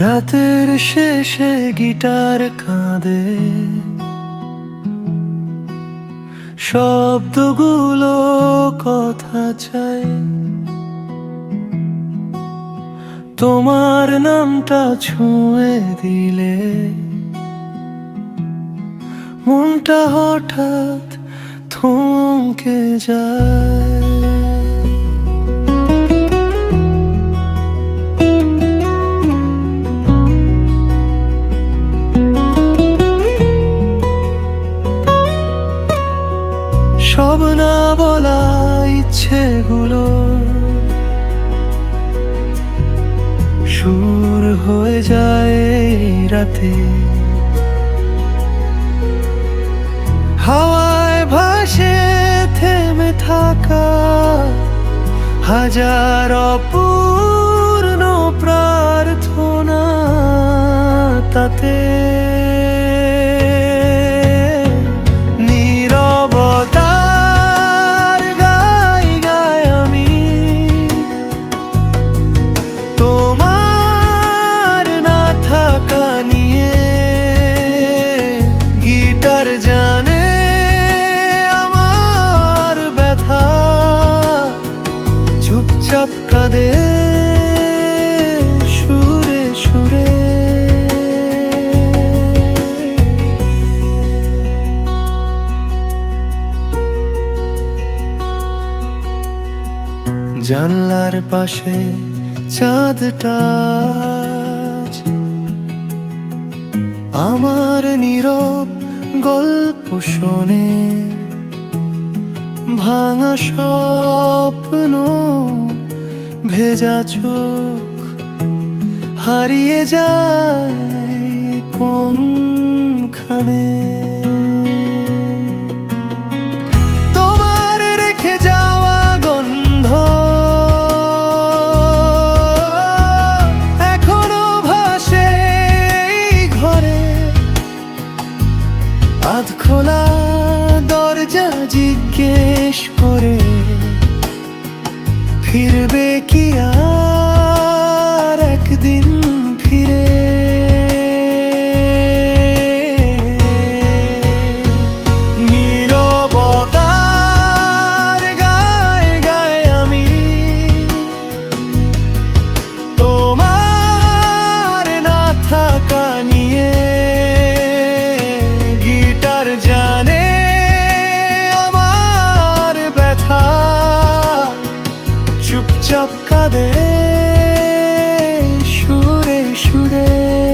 রাতের শেষে গিটার কাঁদে। শব্দগুলো কথা চাই তোমার নামটা ছুঁয়ে দিলে। মনটা হঠাৎ থমকে যায়। সব না বলা ইচ্ছেগুলো সুর হয়ে যায় রাতে। হাওয়ায় ভাসে থেমে থাকা হাজার অপূর্ণ জানলার পাশে চাঁদটা আমার নীরব গল্প শোনে ভাঙা স্বপ্ন ভেজা চোখ হারিয়ে যায় কোনখানে। পথ খোলা দরজা জিজ্ঞেস করে ফিরবে কি আর? সব দে সুরে সুরে।